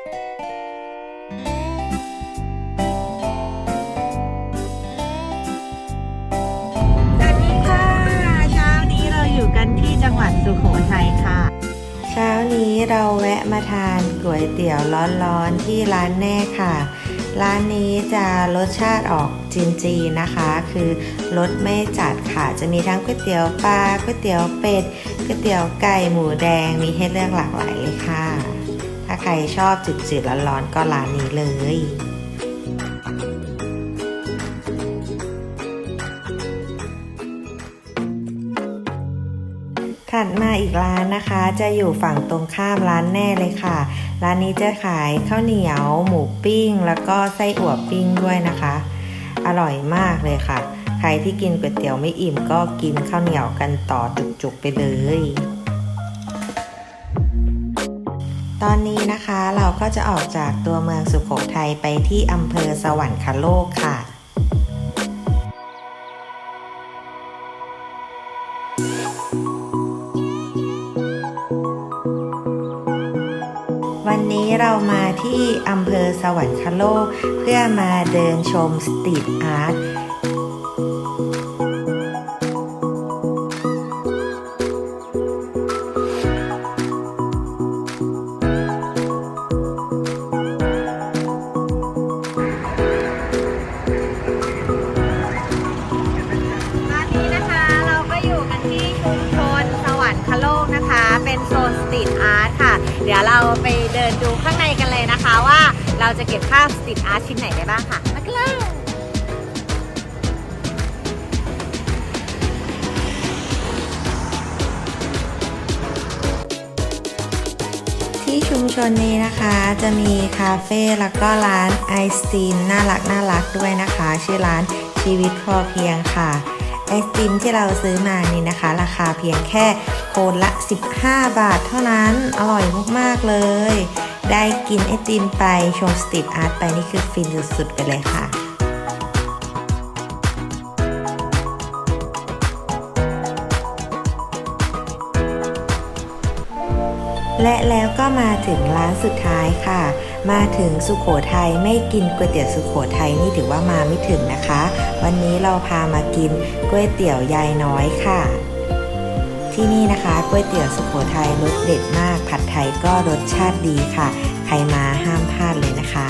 สวัสดีค่ะเช้านี้เราอยู่กันที่จังหวัดสุโขทัยค่ะ เช้านี้เราแวะมาทานก๋วยเตี๋ยวร้อนๆที่ร้านแน่ค่ะ ร้านนี้จะรสชาติออกจีนๆนะคะ คือรสไม่จัดค่ะ จะมีทั้งก๋วยเตี๋ยวปลาก๋วยเตี๋ยวเป็ดก๋วยเตี๋ยวไก่หมูแดงมีให้เลือกหลากหลายเลยค่ะ ใครชอบจืดๆร้อนๆก็ร้านนี้เลยถัดมาอีกร้านนะคะจะอยู่ฝั่งตรงข้ามร้านแน่เลยค่ะ ร้านนี้จะขายข้าวเหนียว หมูปิ้ง แล้วก็ไส้อั่วปิ้งด้วยนะคะ อร่อยมากเลยค่ะ ใครที่กินก๋วยเตี๋ยวไม่อิ่มก็กินข้าวเหนียวกันต่อจุกๆไปเลย ตอนนี้นะคะเราก็จะออกจากตัวเมืองสุโขทัยไปที่อำเภอสวรรคโลกค่ะวันนี้เรามาที่อำเภอสวรรคโลก เพื่อมาเดินชมสตรีทอาร์ต เราไปเดินดูข้างในกันเลยนะคะว่าเราจะเก็บภาพสตรีทอาร์ตชิ้นไหนได้บ้างค่ะมากันเลยที่ชุมชนนี้นะคะจะมีคาเฟ่แล้วก็ร้านไอศตรีมน่ารักน่ารักด้วยนะคะ ชื่อร้านชีวิตพอเพียงค่ะ ไอศตรีมที่เราซื้อมานี่นะคะ ราคาเพียงแค่โคนละ 15 บาทเท่านั้น อร่อยมาก ๆ เลย ได้กินไอติมไปชมสตรีทอาร์ตไปนี่คือฟินสุด ๆ ไปเลยค่ะ และแล้วก็มาถึงร้านสุดท้ายค่ะ มาถึงสุขโขทัยไม่กินก๋วยเตี๋ยวสุขโขทัยนี่ถือว่ามาไม่ถึงนะคะ วันนี้เราพามากินก๋วยเตี๋ยวยายน้อยค่ะ ที่นี่นะคะก๋วยเตี๋ยวสุขโขทัยรสเด็ดมาก ผัดไทยก็รสชาติดีค่ะ ใครมาห้ามพลาดเลยนะคะ